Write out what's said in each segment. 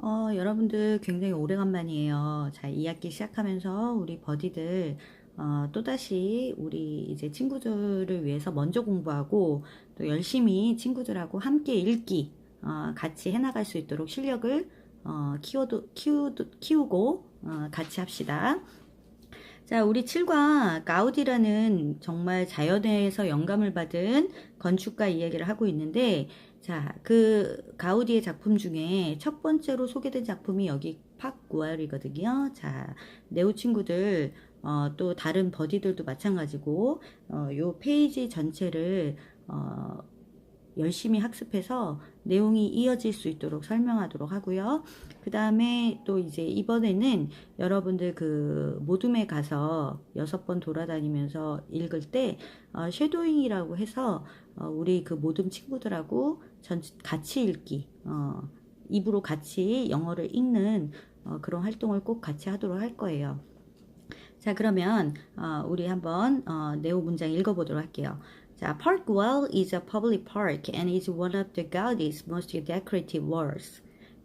어, 여러분들 굉장히 오래간만이에요. 자, 2학기 시작하면서 우리 버디들 어, 또다시 우리 이제 친구들을 위해서 먼저 공부하고 또 열심히 친구들하고 함께 읽기 어, 같이 해나갈 수 있도록 실력을 어, 키워도, 키우도, 키우고 어, 같이 합시다. 자, 우리 7과 가우디라는 정말 자연에서 영감을 받은 건축가 이야기를 하고 있는데, 자, 그 가우디의 작품 중에 첫 번째로 소개된 작품이 여기 팍구알이거든요. 자, 네오 친구들, 어, 또 다른 버디들도 마찬가지고, 어, 요 페이지 전체를, 어, 열심히 학습해서 내용이 이어질 수 있도록 설명하도록 하고요. 그 다음에 또 이제 이번에는 여러분들 그 모둠에 가서 여섯 번 돌아다니면서 읽을 때 어, 쉐도잉이라고 해서 어, 우리 그 모둠 친구들하고 전 같이 읽기 어, 입으로 같이 영어를 읽는 어, 그런 활동을 꼭 같이 하도록 할 거예요. 자 그러면 어, 우리 한번 어, 네오 문장 읽어보도록 할게요. 자, Parkwell is a public park and is one of the Gaudi's most decorative works.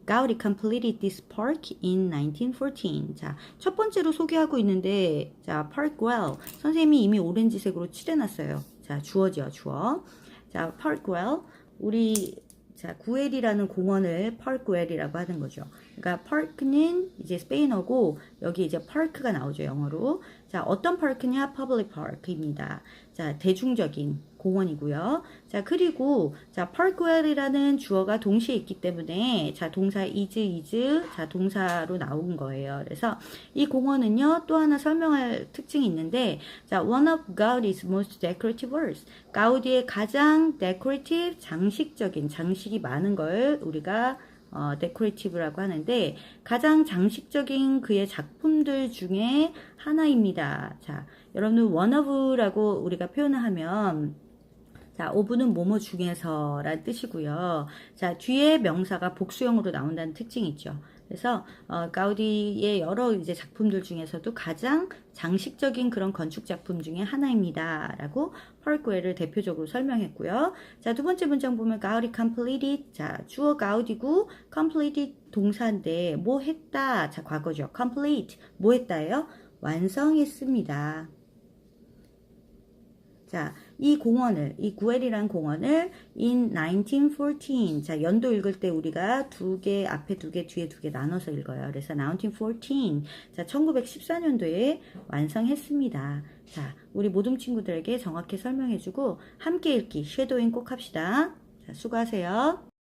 Gaudi completed this park in 1914. 자, 첫 번째로 소개하고 있는데, 자, Parkwell. 선생님이 이미 오렌지색으로 칠해놨어요. 자, 주어죠, 주어. 자, Parkwell. 우리, 자, 구엘이라는 공원을 Parkwell이라고 하는 거죠. 그러니까 park는 이제 스페인어고, 여기 이제 park가 나오죠, 영어로. 자, 어떤 park냐? public park입니다. 자, 대중적인 공원이고요. 자, 그리고 자, parkwell이라는 주어가 동시에 있기 때문에 자, 동사 is is 자, 동사로 나온 거예요. 그래서 이 공원은요, 또 하나 설명할 특징이 있는데 자, one of Gaudi's most decorative works. 가우디의 가장 decorative 장식적인 장식이 많은 걸 우리가 어, 데코레이티브라고 하는데 가장 장식적인 그의 작품들 중에 하나입니다. 자, 여러분 one of라고 우리가 표현을 하면 자, 오브는 뭐뭐 중에서란 뜻이고요. 자, 뒤에 명사가 복수형으로 나온다는 특징이 있죠. 그래서 어, 가우디의 여러 이제 작품들 중에서도 가장 장식적인 그런 건축 작품 중에 하나입니다라고 펄크웰을 대표적으로 설명했고요. 자, 두 번째 문장 보면 가우디 completed 자, 주어 가우디고 completed 동사인데 뭐 했다. 자, 과거죠. complete 뭐 했다예요? 완성했습니다. 자, 이 공원을, 이 구엘이란 공원을 in 1914. 자, 연도 읽을 때 우리가 두 개, 앞에 두 개, 뒤에 두 개 나눠서 읽어요. 그래서 1914. 자, 1914년도에 완성했습니다. 자, 우리 모든 친구들에게 정확히 설명해주고 함께 읽기, 쉐도잉 꼭 합시다. 자, 수고하세요.